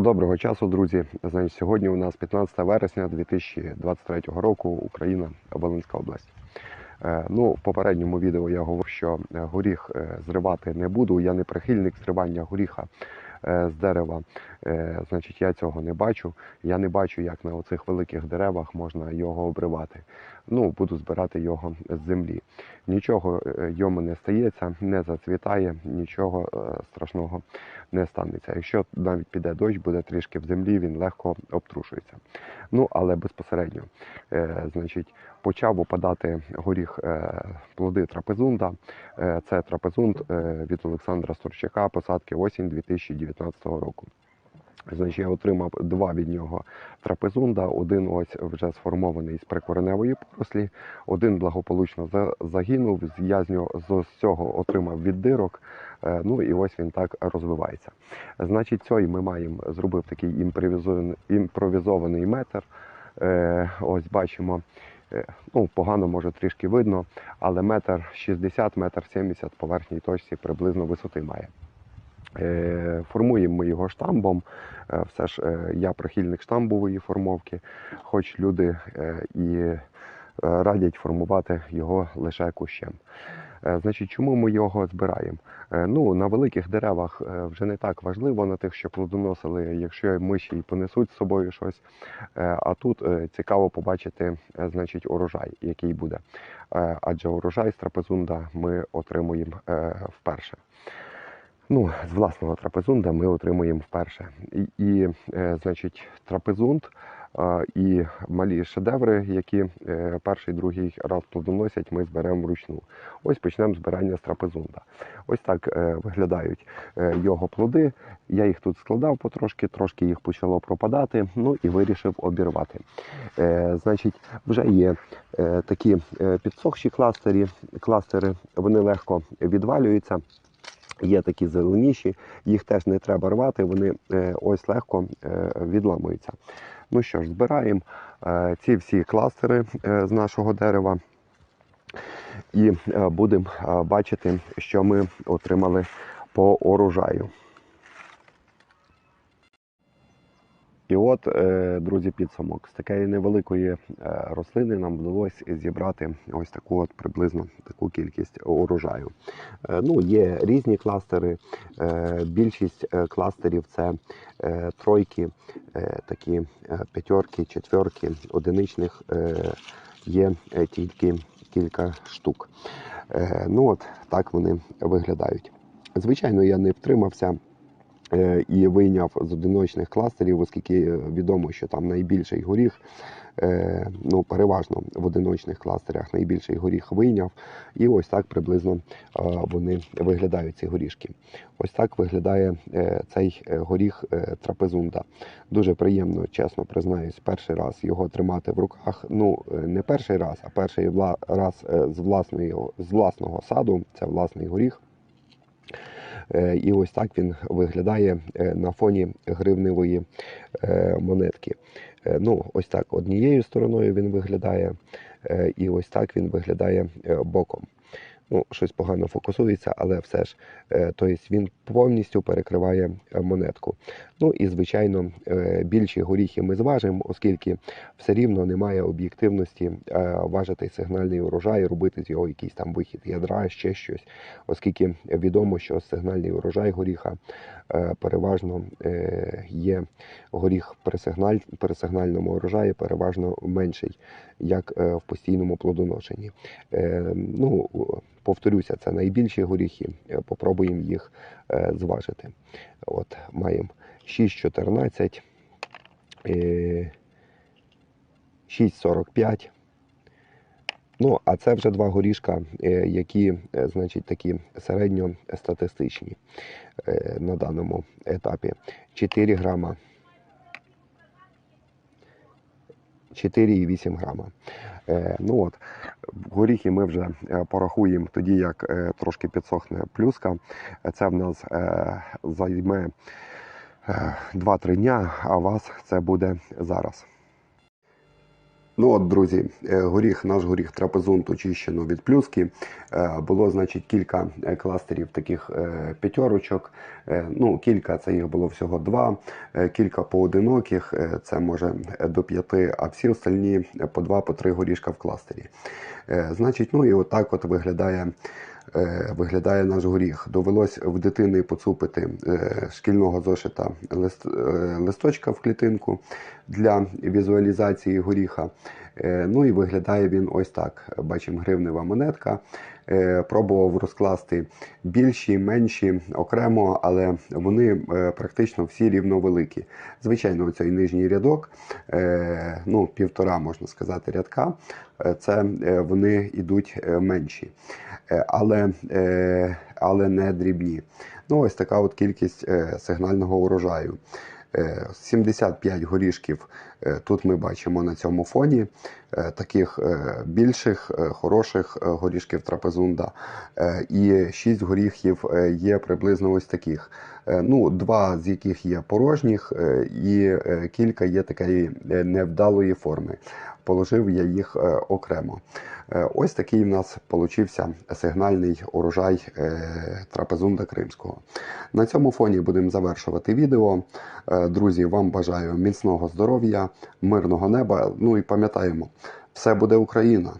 Доброго часу, друзі. Значить, сьогодні у нас 15 вересня 2023 року, Україна, Волинська область. Е, Ну, в попередньому відео я говорив, що е, горіх е, зривати не буду. Я не прихильник зривання горіха з дерева. Значить, я цього не бачу. Я не бачу, як на оцих великих деревах можна його обривати. Ну, буду збирати його з землі. Нічого е, йому не стається, не зацвітає, нічого е, страшного не станеться. Якщо навіть піде дощ, буде трішки в землі, він легко обтрушується. Ну, але безпосередньо, е, значить, почав опадати горіх плоди трапезунда. Це трапезунд від Олександра Сторчака, посадки осінь 2019 року. Значить, я отримав два від нього трапезунда. Один ось вже сформований з прикореневої порослі, один благополучно загинув. Я з нього з цього отримав віддирок. Е, Ну і ось він так розвивається. Значить, цей ми маємо зробив такий імпровізований, метр. Е, Ось бачимо. е, Ну, погано може трішки видно, але метр 60, метр 70 по верхній точці приблизно висоти має. Е, Формуємо ми його штамбом. Е, Все ж е, я прихильник штамбової формовки, хоч люди і радять формувати його лише кущем. Значить, чому ми його збираємо? Ну, на великих деревах вже не так важливо, на тих, що плодоносили, якщо миші й понесуть з собою щось. А тут цікаво побачити, значить, урожай, який буде. Адже урожай з трапезунда ми отримуємо вперше. Ну, з власного трапезунда ми отримуємо вперше. І, і е, значить, трапезунд е, і малі шедеври, які е, перший, другий раз плодоносять, ми зберемо вручну. Ось почнемо збирання з трапезунда. Ось так виглядають його плоди. Я їх тут складав потрошки, трошки їх почало пропадати, ну і вирішив обірвати. Е, значить, вже є такі підсохші кластері, кластери, вони легко відвалюються. Є такі зеленіші, їх теж не треба рвати, вони е, ось легко е, відламуються. Ну що ж, збираємо е, ці всі кластери з нашого дерева і будемо бачити, що ми отримали по урожаю. І от, е, друзі, підсумок. З такої невеликої е, рослини нам вдалося зібрати ось таку от приблизно таку кількість урожаю. Е, Ну, є різні кластери. Більшість кластерів це тройки, такі п'ятерки, четверки, одиничних є тільки кілька штук. Ну от так вони виглядають. Звичайно, я не втримався і вийняв з одиночних кластерів, оскільки е, відомо, що там найбільший горіх, е, ну переважно в одиночних кластерах найбільший горіх вийняв. І ось так приблизно е, вони виглядають, ці горішки. Ось так виглядає е, цей е, горіх е, трапезунда. Дуже приємно, чесно признаюсь, перший раз його тримати в руках. Ну, е, не перший раз, а перший раз е, з, власної, з власного саду. Це власний горіх. Е, І ось так він виглядає е, на фоні гривневої е, монетки. Ну, ось так однією стороною він виглядає, і ось так він виглядає боком. Ну, щось погано фокусується, але все ж, е, тобто він повністю перекриває е, монетку. Ну і звичайно, е, більші горіхи ми зважимо, оскільки все рівно немає об'єктивності важити сигнальний урожай, робити з його якийсь там вихід ядра, ще щось, оскільки відомо, що сигнальний урожай горіха переважно є горіх при, сигналь, при сигнальному урожаї переважно менший, як в постійному плодоношенні. Ну, повторюся, це найбільші горіхи. Е, Попробуємо їх е, зважити. От маємо 6,14, е, 6,45. Ну, а це вже два горішка, е, які, е, значить, такі середньостатистичні е, на даному етапі. 4 грама. 4,8 грама. Е, ну от, горіхи ми вже е, порахуємо тоді, як е, трошки підсохне плюска. Це в нас займе е, 2-3 дня, а вас це буде зараз. Ну от, друзі, е, горіх, наш горіх трапезунт очищено від плюски. Е, Було, значить, кілька е, кластерів таких п'ятерочок. Ну, кілька це їх було всього два, кілька поодиноких, це може до п'яти, а всі остальні по два, по три горішка в кластері. Значить, ну і отак от виглядає. Е, Виглядає наш горіх. Довелось в дитини поцупити е, шкільного зошита е, листочка в клітинку для візуалізації горіха. Ну і виглядає він ось так. Бачимо гривнева монетка. Пробував розкласти більші, менші окремо, але вони практично всі рівновеликі. Звичайно, оцей нижній рядок, ну півтора можна сказати, рядка. Це вони йдуть менші, Е, але, е, але не дрібні. Ну, ось така от кількість е, сигнального урожаю. Е, 75 горішків е, тут ми бачимо на цьому фоні. Таких більших, хороших горішків трапезунда. І 6 горіхів є приблизно ось таких. Ну, два з яких є порожніх, і кілька є такої невдалої форми. Положив я їх окремо. Е, Ось такий в нас получився сигнальний урожай е, трапезунда кримського. На цьому фоні будемо завершувати відео. Е, Друзі, вам бажаю міцного здоров'я, мирного неба. Ну і пам'ятаємо, все буде Україна.